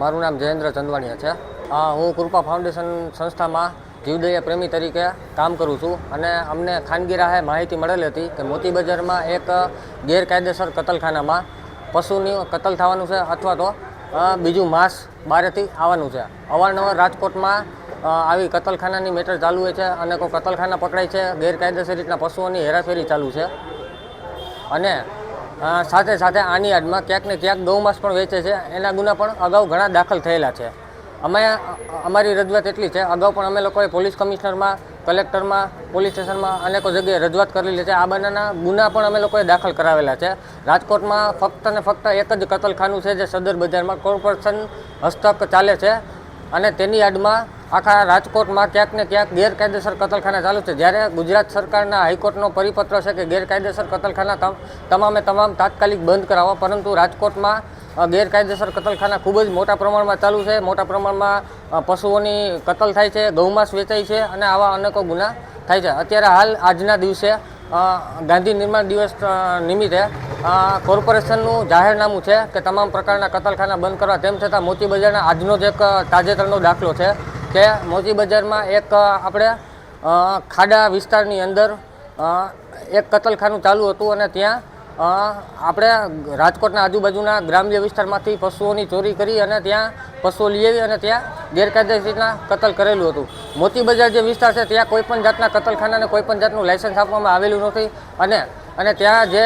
મારું નામ જયેન્દ્ર ચંદવાણિયા છે. હું કૃપા ફાઉન્ડેશન સંસ્થામાં જીવદયા પ્રેમી તરીકે કામ કરું છું અને અમને ખાનગી રાહે માહિતી મળેલી હતી કે મોતી બજારમાં એક ગેરકાયદેસર કતલખાનામાં પશુની કતલ થવાનું છે અથવા તો બીજું માંસ બહારથી આવવાનું છે. અવારનવાર રાજકોટમાં આવી કતલખાનાની મેટર ચાલુ હોય છે અને કોઈ કતલખાના પકડાય છે, ગેરકાયદેસર રીતના પશુઓની હેરાફેરી ચાલુ છે. અને સાથે સાથે આની યાદમાં ક્યાંક ને ક્યાંક ગૌમાંસ પણ વેચે છે. એના ગુના પણ અગાઉ ઘણા દાખલ થયેલા છે. અમે અમારી રજૂઆત એટલી છે. અગાઉ પણ અમે લોકોએ પોલીસ કમિશનરમાં, કલેક્ટરમાં, પોલીસ સ્ટેશનમાં અનેકો જગ્યાએ રજૂઆત કરેલી છે. આ બંનેના ગુના પણ અમે લોકોએ દાખલ કરાવેલા છે. રાજકોટમાં ફક્ત ને ફક્ત એક જ કતલખાનું છે, જે સદર બજારમાં કોર્પોરેશન હસ્તક ચાલે છે. અને તેની યાદમાં આખા રાજકોટમાં ક્યાંક ને ક્યાંક ગેરકાયદેસર કતલખાના ચાલુ છે. જ્યારે ગુજરાત સરકારના હાઈકોર્ટનો પરિપત્ર છે કે ગેરકાયદેસર કતલખાના તમ- તમામે તમામ તાત્કાલિક બંધ કરાવો, પરંતુ રાજકોટમાં ગેરકાયદેસર કતલખાના ખૂબ જ મોટા પ્રમાણમાં ચાલુ છે. મોટા પ્રમાણમાં પશુઓની કતલ થાય છે, ગૌમાંસ વેચાય છે અને આવા અનેકો ગુના થાય છે. અત્યારે હાલ આજના દિવસે ગાંધી નિર્માણ દિવસ નિમિત્તે કોર્પોરેશનનું જાહેરનામું છે કે તમામ પ્રકારના કતલખાના બંધ કરવા. તેમ છતાં મોતી બજારના આજનો જ એક તાજેતરનો દાખલો છે કે મોતી બજારમાં એક આપણે ખાડા વિસ્તારની અંદર એક કતલખાનું ચાલુ હતું અને ત્યાં આપણે રાજકોટના આજુબાજુના ગ્રામ્ય વિસ્તારમાંથી પશુઓની ચોરી કરી અને ત્યાં પશુઓ લઈ આવી અને ત્યાં ગેરકાયદેસરના કતલ કરેલું હતું. મોતી બજાર જે વિસ્તાર છે, ત્યાં કોઈપણ જાતના કતલખાનાને કોઈપણ જાતનું લાયસન્સ આપવામાં આવેલું નથી અને અને ત્યાં જે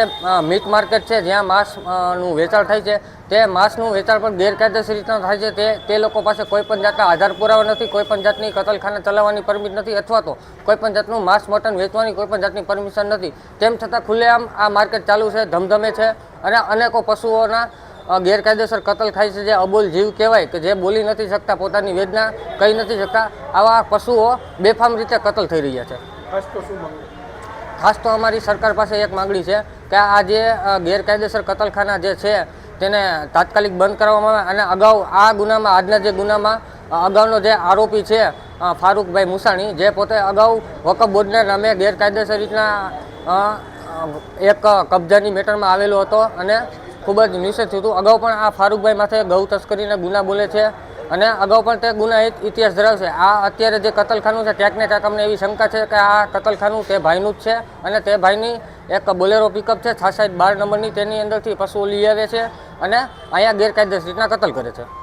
મીટ માર્કેટ છે, જ્યાં માંસનું વેચાણ થાય છે, તે માંસનું વેચાણ પણ ગેરકાયદેસર રીતના થાય છે. તે તે લોકો પાસે કોઈ પણ જાતના આધાર પુરાવા નથી, કોઈ પણ જાતની કતલખાના ચલાવવાની પરમિટ નથી, અથવા તો કોઈ પણ જાતનું માંસ મટન વેચવાની કોઈ પણ જાતની પરમિશન નથી. તેમ છતાં ખુલ્લેઆમ આ માર્કેટ ચાલુ છે, ધમધમે છે, અને અનેકો પશુઓના ગેરકાયદેસર કતલ થાય છે, જે અબોલ જીવ કહેવાય, કે જે બોલી નથી શકતા, પોતાની વેદના કહી નથી શકતા, આવા પશુઓ બેફામ રીતે કતલ થઈ રહ્યા છે. ખાસ તો અમારી સરકાર પાસે એક માગણી છે કે આ જે ગેરકાયદેસર કતલખાના જે છે, તેને તાત્કાલિક બંધ કરવામાં આવે અને અગાઉ આ ગુનામાં, આજના જે ગુનામાં અગાઉનો જે આરોપી છે ફારૂકભાઈ મુસાણી, જે પોતે અગાઉ વકફ બોર્ડના નામે ગેરકાયદેસર રીતના એક કબજાની મેટરમાં આવેલો હતો અને ખૂબ જ નિષેધ થયું હતું. અગાઉ પણ આ ફારૂકભાઈ માથે ગૌ તસ્કરીના ગુના બોલે છે. અને અગાઉ પણ તે ગુનાહિત ઇતિહાસ ધરાવશે. આ અત્યારે જે કતલખાનું છે ક્યાંક ને ક્યાંક અમને એવી શંકા છે કે આ કતલખાનું તે ભાઈનું જ છે અને તે ભાઈની એક બોલેરો પિકઅપ છે છાસાઠ બાર નંબરની તેની અંદરથી પશુઓ લઈ આવે છે અને અહીંયા ગેરકાયદેસર રીતના કતલ કરે છે.